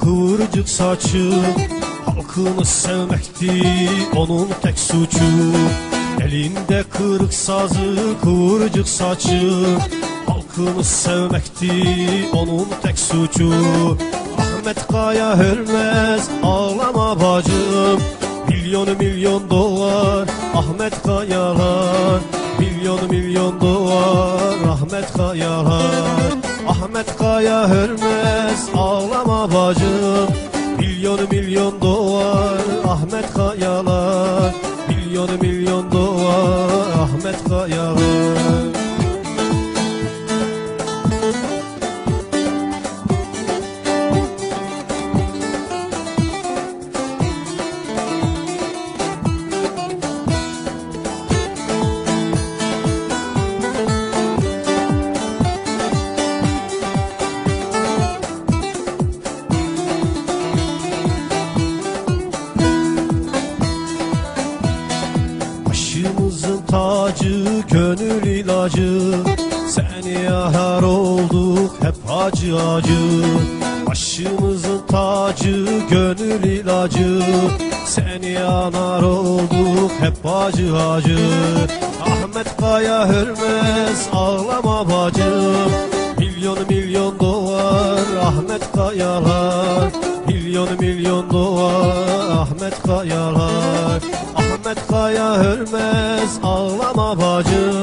kıvırcık saçı Halkını sevmekti onun tek suçu. Elinde kırık sazı kıvırcık saçı Halkını sevmekti onun tek suçu. Ahmet Kaya Hürmez ağlama bacım Milyon milyon dolar Ahmet Kayalar Ahmet Kaya Hürmez ağlama bacım. Milyon milyon dolar Ahmet Kayalar. Milyon milyon dolar Ahmet Kayalar tacı, gönül ilacı. Seni yar olduk hep acı acı. Başımızın tacı, gönül ilacı. Seni yanar olduk hep acı acı. Ahmet Kaya Hürmez ağlama bacım Milyon milyon dolar Ahmet Kayalar. Milyon milyon dolar Ahmet Kayalar Ahmet Kaya Hürmez ağlama bacım